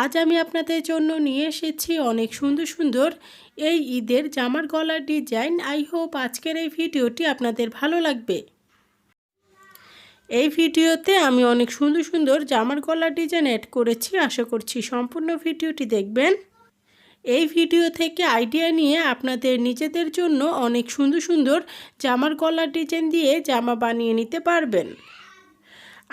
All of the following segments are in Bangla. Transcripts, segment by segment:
আজ আমি আপনাদের জন্য নিয়ে এসেছি অনেক সুন্দর সুন্দর এই ঈদের জামার গলার ডিজাইন। আই হোপ আজকের এই ভিডিওটি আপনাদের ভালো লাগবে। এই ভিডিওতে আমি অনেক সুন্দর সুন্দর জামার গলার ডিজাইন অ্যাড করেছি। আশা করছি সম্পূর্ণ ভিডিওটি দেখবেন। এই ভিডিও থেকে আইডিয়া নিয়ে আপনাদের নিজেদের জন্য অনেক সুন্দর সুন্দর জামার গলার ডিজাইন দিয়ে জামা বানিয়ে নিতে পারবেন।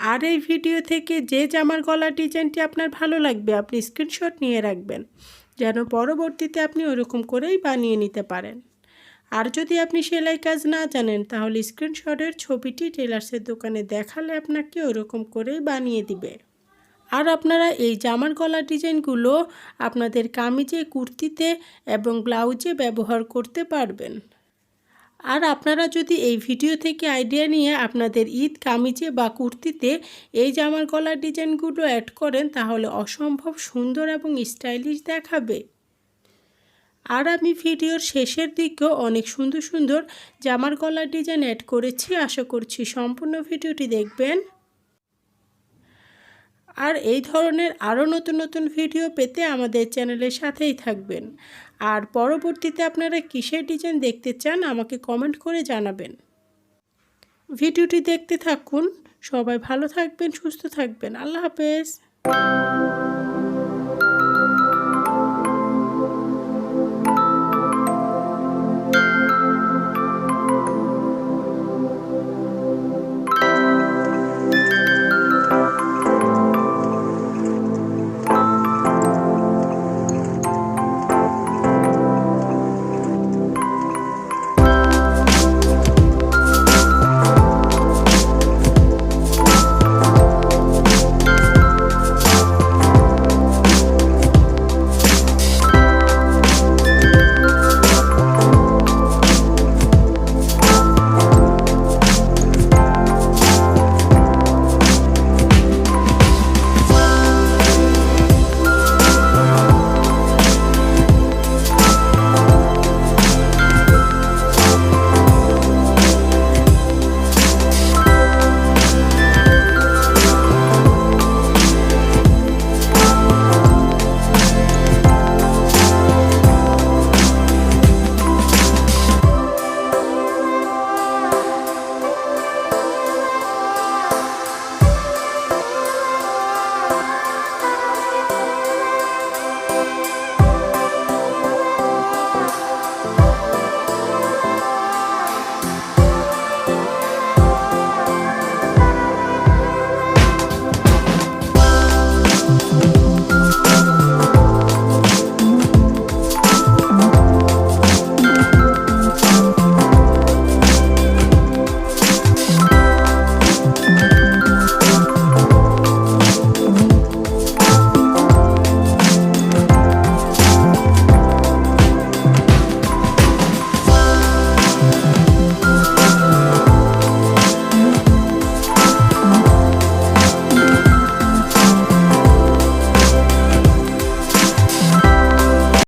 আর এই ভিডিও থেকে যে জামার গলার ডিজাইনটি আপনার ভালো লাগবে, আপনি স্ক্রিনশট নিয়ে রাখবেন, যেন পরবর্তীতে আপনি ওরকম করেই বানিয়ে নিতে পারেন। আর যদি আপনি সেলাই কাজ না জানেন, তাহলে স্ক্রিনশটের ছবিটি টেলার্সের দোকানে দেখালে আপনাকে ওরকম করেই বানিয়ে দিবে। আর আপনারা এই জামার গলার ডিজাইনগুলো আপনাদের কামিজে, কুর্তিতে এবং ব্লাউজে ব্যবহার করতে পারবেন। আর আপনারা যদি এই ভিডিও থেকে আইডিয়া নিয়ে আপনাদের ঈদ কামিজে বা কুর্তিতে এই জামার গলার ডিজাইনগুলো অ্যাড করেন, তাহলে অসম্ভব সুন্দর এবং স্টাইলিশ দেখাবে। আর আমি ভিডিওর শেষের দিকেও অনেক সুন্দর সুন্দর জামার গলার ডিজাইন অ্যাড করেছি। আশা করছি সম্পূর্ণ ভিডিওটি দেখবেন। আর এই ধরনের আরও নতুন নতুন ভিডিও পেতে আমাদের চ্যানেলের সাথেই থাকবেন। আর পরবর্তীতে আপনারা কিসের ডিজাইন দেখতে চান আমাকে কমেন্ট করে জানাবেন। ভিডিওটি দেখতে থাকুন। সবাই ভালো থাকবেন, সুস্থ থাকবেন। আল্লাহ হাফেজ।